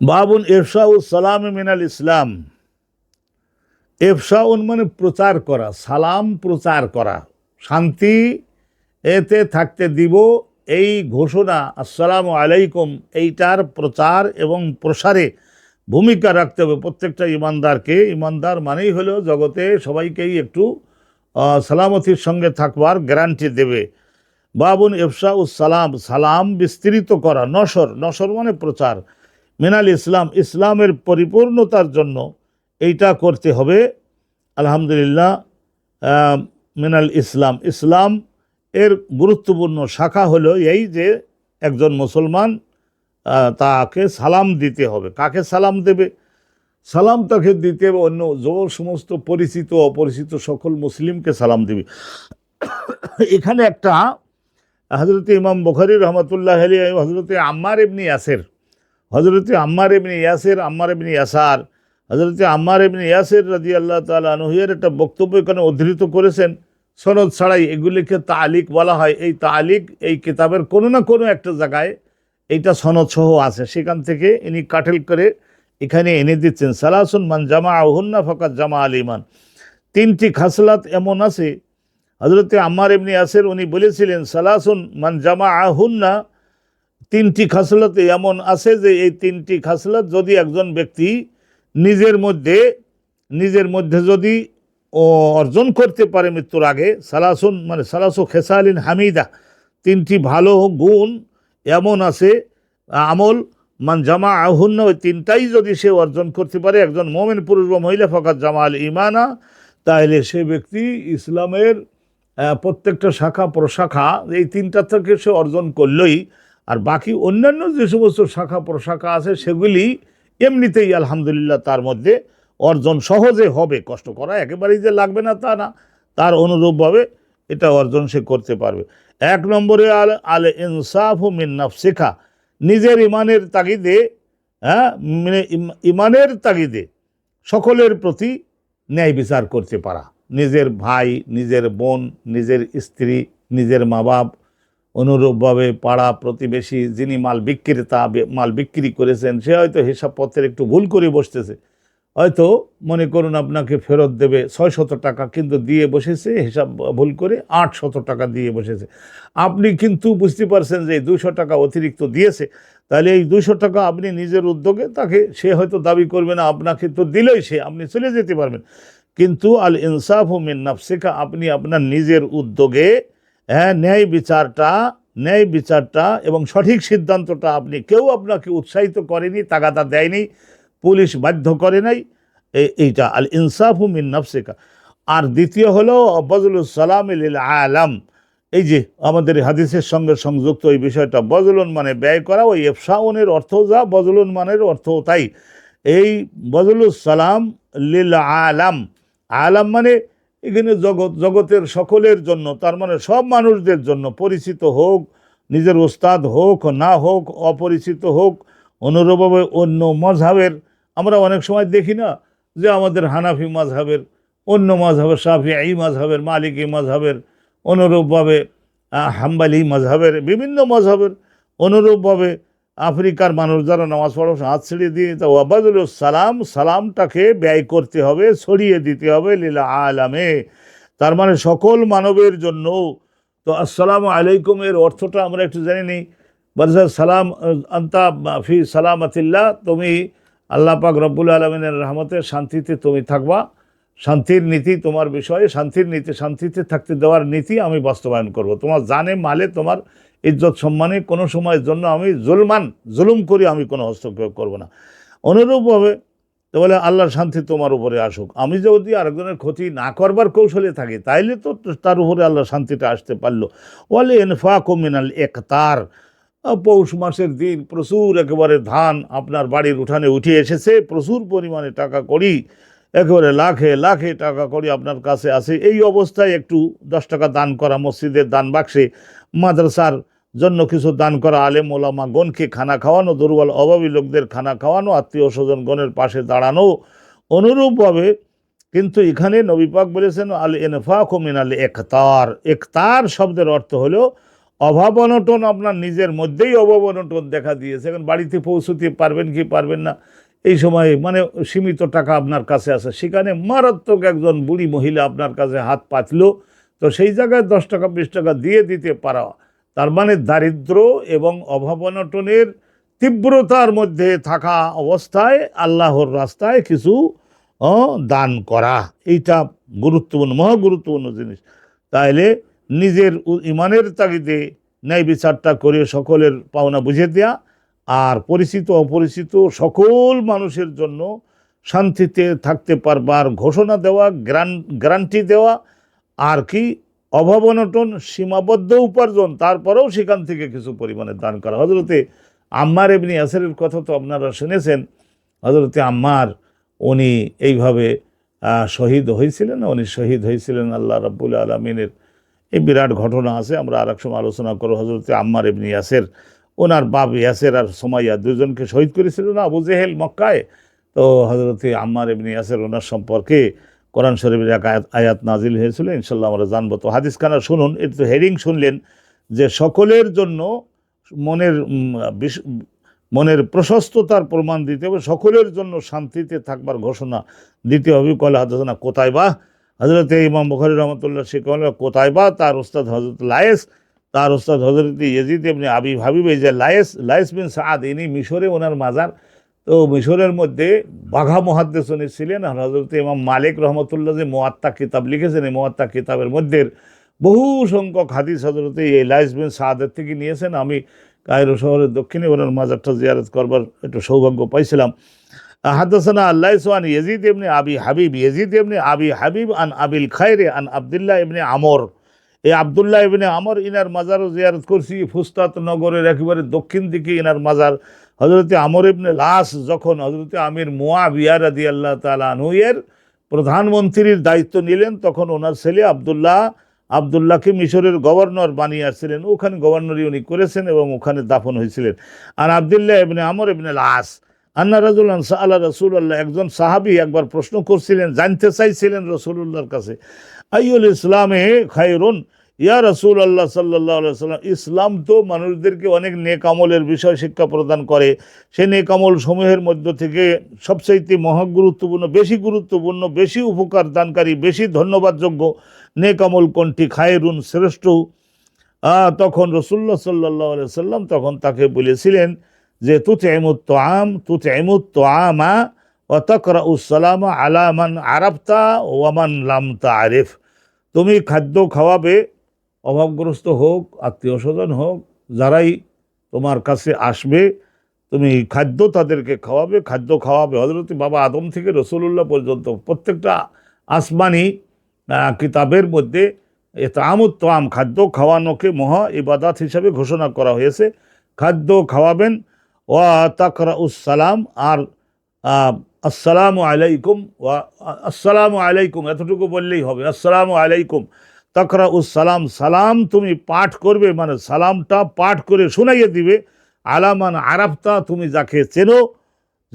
বাবুন এফসাউল সালাম মিনাল ইসলাম। এফসাউন মানে প্রচার করা, সালাম প্রচার করা। শান্তি, এতে থাকতে দিব, এই ঘোষণা, আসসালামু আলাইকুম, এইটার প্রচার এবং প্রসারে ভূমিকা রাখতে হবে। প্রত্যেকটা ইমানদারকে, ইমানদার মানেই হলো জগতে সবাইকেই একটু সালামতির সঙ্গে থাকবার গ্যারান্টি দেবে। বাবুন এফসা সালাম সালাম বিস্তৃত করা, নসর নসর মানে প্রচার। মিনাল ইসলাম, ইসলামের পরিপূর্ণতার জন্য এইটা করতে হবে। আলহামদুলিল্লাহ মিনাল ইসলাম ইসলাম এর গুরুত্বপূর্ণ শাখা হলো এই যে একজন মুসলমান তাকে সালাম দিতে হবে। কাকে সালাম দেবে? সালাম তাকে দিতে হবে অন্য সমস্ত পরিচিত, অপরিচিত সকল মুসলিমকে সালাম দিবে। এখানে একটা হজরত ইমাম বখারি রহমতুল্লাহ আলী হজরতে আম্মার এমনি ইয়াসের হজরতে আম্মার এমনি ইয়াসের, আম্মার এমনি ইয়াসার হজরতে আম্মার এমনি ইয়াসের রাজি আল্লাহ তালা আনহুয়ের একটা বক্তব্য এখানে উদ্ধৃত করেছেন। সনদ ছাড়াই এগুলিকে তালিক বলা হয়। এই তালিক, এই কিতাবের কোনো না কোনো একটা জায়গায় এইটা সনদ সহ আছে। সেখান থেকে ইনি কাটেল করে এখানে এনে দিচ্ছেন, সালাসুন মান জামা আহুন্না ফকাত জামা আল ইমান তিনটি খাসলাত এমন আছে। হজরতে আম্মার এমনি আসের উনি বলেছিলেন, সালাসুন মান জামা আহুন্না তিনটি খাসলত এমন আছে যে এই তিনটি খাসলত যদি একজন ব্যক্তি নিজের মধ্যে নিজের মধ্যে যদি, ও, অর্জন করতে পারে মৃত্যুর আগে, সালাসুন মানে সালাসু খেসালিন হামিদা, তিনটি ভালো গুণ এমন আছে, আমল, মান জামা আহুন্ন ওই তিনটাই যদি সে অর্জন করতে পারে, একজন মোমেন পুরুষ বা মহিলা ফকাত জামা আল ইমানা তাহলে সে ব্যক্তি ইসলামের প্রত্যেকটা শাখা, প্রশাখা, এই তিনটা থেকে সে অর্জন করলই আর বাকি অন্যান্য যে সমস্ত শাখা প্রশাখা আছে সেগুলি এমনিতেই আলহামদুলিল্লাহ তার মধ্যে অর্জন সহজে হবে। কষ্ট করা একেবারেই যে লাগবে না তা না। তার অনুরূপভাবে এটা অর্জন সে করতে পারবে। এক নম্বরে আল আল ইনসাফ ও মিন্নাফ শেখা নিজের ইমানের তাগিদে হ্যাঁ মানে ইম- ইমানের তাগিদে সকলের প্রতি ন্যায় বিচার করতে পারা। নিজের ভাই, নিজের বোন, নিজের স্ত্রী, নিজের মা বাপ অনুরূপভাবে পাড়া প্রতিবেশী যিনি মাল বিক্রেতা মাল বিক্রি করেছেন, সে হয়তো হিসাবপত্রের একটু ভুল করে বসতেছে। হয়তো মনে করুন আপনাকে ফেরত দেবে ছয় শত টাকা, কিন্তু দিয়ে বসেছে, হিসাব ভুল করে আট শত টাকা দিয়ে বসেছে। আপনি কিন্তু বুঝতে পারছেন যে এই দুশো টাকা অতিরিক্ত দিয়েছে। তাহলে এই দুশো টাকা আপনি নিজের উদ্যোগে তাকে, সে হয়তো দাবি করবে না, আপনাকে তো দিলেই সে, আপনি চলে যেতে পারবেন। কিন্তু আল ইনসাফ ও মিন নাফসিকা, আপনি আপনার নিজের উদ্যোগে হ্যাঁ ন্যায় বিচারটা ন্যায় বিচারটা এবং সঠিক সিদ্ধান্তটা আপনি, কেউ আপনাকে উৎসাহিত করেনি, তাগাদা দেয়নি, পুলিশ বাধ্য করে নাই। এইটা, আল ইনসাফ মিন নাফসিকা। আর দ্বিতীয় হলো বজলুল সালাম লিল আলাম। এই যে, আমাদের হাদিসের সঙ্গে সংযুক্ত এই বিষয়টা, বজলুন মানে ব্যয় করা, ওই এফসাউনের অর্থ যা, বজলুন মানের অর্থ তাই। এই বজলুল সালাম লিল আলাম আলাম মানে এখানে জগৎ, জগতের সকলের জন্য, তার মানে সব মানুষদের জন্য পরিচিত হোক, নিজের ওস্তাদ হোক, না হোক, অপরিচিত হোক, অনুরূপভাবে অন্য মজহাবের, আমরা অনেক সময় দেখি না যে আমাদের হানাফি মজহাবের, অন্য মজহাবের সাফি এই মজহাবের, মালিকি মজহাবের, অনুরূপভাবে হাম্বালি মজহাবের, বিভিন্ন মজহাবের, অনুরূপভাবে আফ্রিকার মানুষ যারা নামাজ পড়ো, হাত ছেড়ে দিয়ে তা ওয়াবাদুল সালাম, সালামটাকে ব্যয় করতে হবে, ছড়িয়ে দিতে হবে লীলা আলামে। তার মানে সকল মানবের জন্য। তো আসসালাম আলাইকুম এর অর্থটা আমরা একটু জানি নি বলছে সালাম, আন্তা ফি সালামাতিল্লাহ, তুমি আল্লাহ পাক রব্বুল আলমিনের রহমতে শান্তিতে তুমি থাকবা। শান্তির নীতি তোমার বিষয়ে, শান্তির নীতি, শান্তিতে থাকতে দেওয়ার নীতি আমি বাস্তবায়ন করব। তোমার জানে, মালে তোমার ইজ্জত সম্মানে কোনো সময়ের জন্য আমি জুলমান, জুলুম করি, আমি কোনো হস্তক্ষেপ করব না। অনুরূপভাবে তো বলে, আল্লাহর শান্তি তোমার উপরে আসুক। আমি যদি আরেকজনের ক্ষতি না করবার কৌশলে থাকি, তাইলে তো তার উপরে আল্লাহর শান্তিটা আসতে পারল। ওয়ালে এনফা কমিনাল একতার পৌষ মাসের দিন প্রচুর একেবারে ধান আপনার বাড়ির উঠানে উঠে এসেছে, প্রচুর পরিমাণে টাকা করি একেবারে লাখে লাখে টাকা করি আপনার কাছে আছে এই অবস্থায় একটু দশ টাকা দান করা, মসজিদের দান বাক্সে, মাদ্রাসার জন্য কিছু দান করা, আলেম ওলামা গণকে খানা খাওয়ানো, দুর্বল অভাবী লোকদের খানা খাওয়ানো, আত্মীয় স্বজন গণের পাশে দাঁড়ানো, অনুরূপভাবে কিন্তু এখানে নবী পাক বলেছেন, আল এনফা কমিন আল একতার। একতার শব্দের অর্থ হলো অভাব অনটন, আপনার নিজের মধ্যেই অভাব অনটন দেখা দিয়েছে। এখন বাড়িতে পৌঁছতে পারবেন কি পারবেন না? এই সময় মানে সীমিত টাকা আপনার কাছে আছে। সেখানে মারাত্মক একজন বুড়ি মহিলা আপনার কাছে হাত পাতলো। তো সেই জায়গায় দশ টাকা, বিশ টাকা দিয়ে দিতে পারা। তার মানে দারিদ্র এবং অভাব অনটনের তীব্রতার মধ্যে থাকা অবস্থায় আল্লাহর রাস্তায় কিছু দান করা। এইটা গুরুত্বপূর্ণ, মহা গুরুত্বপূর্ণ জিনিস। তাইলে নিজের ইমানের তাগিদে ন্যায় বিচারটা করে সকলের পাওনা বুঝে দেয়া। আর পরিচিত, অপরিচিত সকল মানুষের জন্য শান্তিতে থাকতে পারবার ঘোষণা দেওয়া গ্যারান্টি দেওয়া, আর কি অভাব অনটন, সীমাবদ্ধ উপার্জন, তারপরেও সেখান থেকে কিছু পরিমাণে দান করা। হজরতে আম্মার এমনি আসেরের কথা তো আপনারা শুনেছেন। হজরতে আম্মার, উনি এইভাবে শহীদ হয়েছিলেন, উনি শহীদ হয়েছিলেন আল্লাহ রাব্বুল আলমিনের। এই বিরাট ঘটনা আছে, আমরা আর এক সময় আলোচনা করব। হজরতে আম্মার এমনি ইয়াসের ওনার বাপ ইয়াসের আর সোমাইয়া দুজনকে শহীদ করেছিলেন না, আবু জেহেল মক্কায়। তো হজরতে আম্মার এমনি ইয়াসের ওনার সম্পর্কে কোরআন শরীফের এক আয়াত নাজিল হয়েছিল ইনশাল্লাহ আমরা জানব। তো হাদিস খানা শুনুন, এর তো হেডিং শুনলেন যে সকলের জন্য মনের মনের প্রশস্ততার প্রমাণ দিতে হবে, সকলের জন্য শান্তিতে থাকবার ঘোষণা দিতে হবে। কলে হাদনা কোথায় বা হজরত ইমাম বখারি রহমতুল্লাহ সে কলে কোথায় বা তার ওস্তাদ হজরত লায়েস তার ওস্তাদ হজরত ইয়েজিদ এমনি আবি এই যে লায়েস লায়েস বিন সাদ ইনি মিশরে ওনার মাজার। তো মিশরের মধ্যে বাঘা মহাদ্দেশ উনি ছিলেন। আর হজরত ইমাম মালিক রহমতুল্লাহ যে মোয়াত্তা কিতাব লিখেছেন, এই মোয়াত্তা কিতাবের মধ্যে বহু সংখ্যক হাদিস হজরতে এই লাইস বিন সাহাদের থেকে নিয়েছেন। আমি কায়রো শহরের দক্ষিণে ওনার মাজারটা জিয়ারত করবার একটু সৌভাগ্য পাইছিলাম। হাদাসানা আল্লাহ সোয়ান ইয়েজিদ এমনি আবি হাবিব, ইয়েজিদ এমনি আবি হাবিব আন আবিল খায়রে আন আবদুল্লাহ এমনি আমর। এই আবদুল্লাহ ইবনে আমর ইনার মাজারও জিয়ারত করছি, ফুস্তাত নগরের একেবারে দক্ষিণ দিকে ইনার মাজার। হজরতে আমর ইবনে লাশ যখন হজরতে আমির মোয়া বিয়ার আদি আল্লাহ তালা আনহুয়ের প্রধানমন্ত্রীর দায়িত্ব নিলেন, তখন ওনার ছেলে আবদুল্লাহ, আবদুল্লাহকে মিশরের গভর্নর বানিয়ে আসছিলেন। ওখানে গভর্নরই উনি করেছেন এবং ওখানে দাফন হয়েছিলেন। আর আবদুল্লাহ ইবনে আমর ইবনে লাস, আন্না রাজুল আল্লাহ রসুল্লাহ একজন সাহাবি একবার প্রশ্ন করছিলেন, জানতে চাইছিলেন রসুল্লাহর কাছে। আইউল ইসলামে খায়রুন। ইয়া রসুল আল্লাহ সাল্লাহ সাল্লাম ইসলাম তো মানুষদেরকে অনেক নেকামলের বিষয় শিক্ষা প্রদান করে। সে নেকামল সমূহের মধ্য থেকে সবচাইতে মহা গুরুত্বপূর্ণ বেশি গুরুত্বপূর্ণ, বেশি উপকার দানকারী, বেশি ধন্যবাদযোগ্য নেকামল কোনটি? খায়রুন শ্রেষ্ঠ। তখন রসুল্লাহ সাল্লাহ সাল্লাম তখন তাকে বলেছিলেন যে তুতে এমুত তো আম তুতে এমুত তো আমা ও তকরা উসালাম আলামান আরাফতা ওয়ামান লামতা আরেফ তুমি খাদ্য খাওয়াবে, অভাবগ্রস্ত হোক আত্মীয় স্বজন হোক, যারাই তোমার কাছে আসবে, তুমি খাদ্য তাদেরকে খাওয়াবে, খাদ্য খাওয়াবে। হজরত বাবা আদম থেকে রসুল্লাহ পর্যন্ত প্রত্যেকটা আসমানি কিতাবের মধ্যে তামুত তাম খাদ্য খাওয়ানোকে মহা ইবাদাত হিসাবে ঘোষণা করা হয়েছে। খাদ্য খাওয়াবেন ওয়া তাকরা সালাম, আর আসসালামু আলাইকুম ওয়া, আসসালামু আলাইকুম, এতটুকু বললেই হবে। আসসালামু আলাইকুম। তাকরা সালাম সালাম তুমি পাঠ করবে মানে সালামটা পাঠ করে শোনাইয়ে দিবে। আলামান আরাফতা, তুমি যাকে চেনো,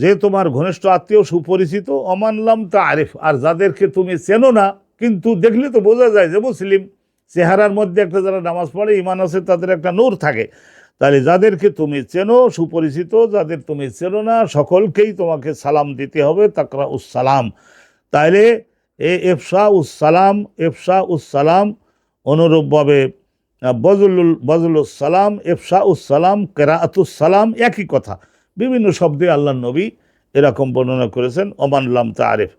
যে তোমার ঘনিষ্ঠ আত্মীয়, সুপরিচিত অমানলাম তা আরিফ আর যাদেরকে তুমি চেনো না, কিন্তু দেখলে তো বোঝা যায় যে মুসলিম, চেহারার মধ্যে একটা যারা নামাজ পড়ে ইমান আছে, তাদের একটা নূর থাকে। তাহলে যাদেরকে তুমি চেনো, সুপরিচিত, যাদের তুমি চেনো না, সকলকেই তোমাকে সালাম দিতে হবে, তাকরা উসালাম তাইলে এ এফসা উসালাম এফসা উসালাম অনুরূপভাবে বজলুল বজলুল সালাম এফসা উসালাম কেরাআতুস সালাম, একই কথা। বিভিন্ন শব্দে আল্লাহ নবী এরকম বর্ণনা করেছেন ওমানলাম তারেফ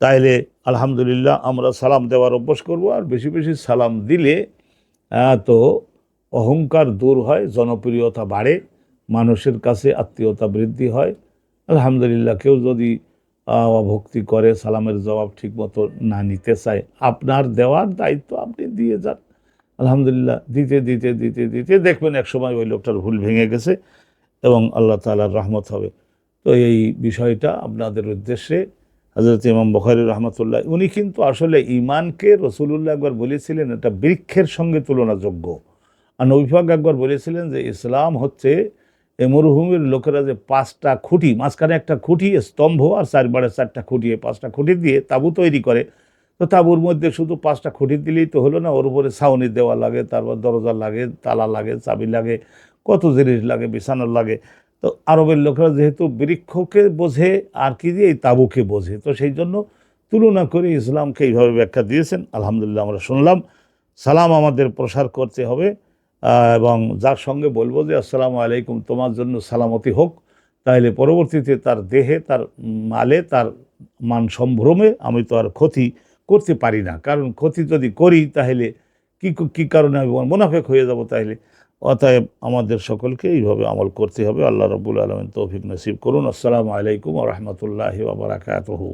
তাইলে আলহামদুলিল্লাহ আমরা সালাম দেওয়ার অভ্যাস করব, আর বেশি বেশি সালাম দিলে তো অহংকার দূর হয়, জনপ্রিয়তা বাড়ে, মানুষের কাছে আত্মীয়তা বৃদ্ধি হয়। আলহামদুলিল্লাহ, কেউ যদি ভক্তি করে, সালামের জবাব ঠিকমতো না নিতে চায়, আপনার দেওয়ার দায়িত্ব আপনি দিয়ে যান। আলহামদুলিল্লাহ, দিতে দিতে দিতে দিতে দেখবেন এক সময় ওই লোকটার ভুল ভেঙে গেছে এবং আল্লাহ তালার রহমত হবে। তো এই বিষয়টা আপনাদের উদ্দেশ্যে হজরত ইমাম বখারি রহমতুল্লাহ, উনি কিন্তু আসলে ইমানকে রসুলুল্লাহ একবার বলেছিলেন, এটা বৃক্ষের সঙ্গে তুলনাযোগ্য। আর নবিফাক একবার বলেছিলেন যে ইসলাম হচ্ছে এই মরুভূমির লোকেরা যে পাঁচটা খুঁটি, মাঝখানে একটা খুঁটি স্তম্ভ, আর চারবারে চারটা খুঁটি পাঁচটা খুঁটি দিয়ে তাবু তৈরি করে। তো তাঁবুর মধ্যে শুধু পাঁচটা খুঁটি দিলেই তো হলো না, ওর উপরে ছাউনি দেওয়া লাগে, তারপর দরজা লাগে, তালা লাগে, চাবি লাগে, কত জিনিস লাগে বিছানোর লাগে। তো আরবের লোকেরা যেহেতু বৃক্ষকে বোঝে, আর কি দিয়ে এই তাঁবুকে বোঝে, তো সেই জন্য তুলনা করে ইসলামকে এইভাবে ব্যাখ্যা দিয়েছেন। আলহামদুলিল্লাহ আমরা শুনলাম। সালাম আমাদের প্রসার করতে হবে। এবং যার সঙ্গে বলব যে, আসসালামু আলাইকুম, তোমার জন্য সালামতি হোক। তাহলে পরবর্তীতে তার দেহে, তার মালে, তার মান সম্ভ্রমে আমি তো আর ক্ষতি করতে পারি না। কারণ ক্ষতি যদি করি, তাহলে কি, কী কারণে আমি মোনাফেক হয়ে যাব তাহলে? অতএব আমাদের সকলকে এইভাবে আমল করতে হবে। আল্লাহ রবুল আলমিন তৌফিক নসিব করুন। আসসালামু আলাইকুম রহমতুল্লাহি বাবরাকাতহু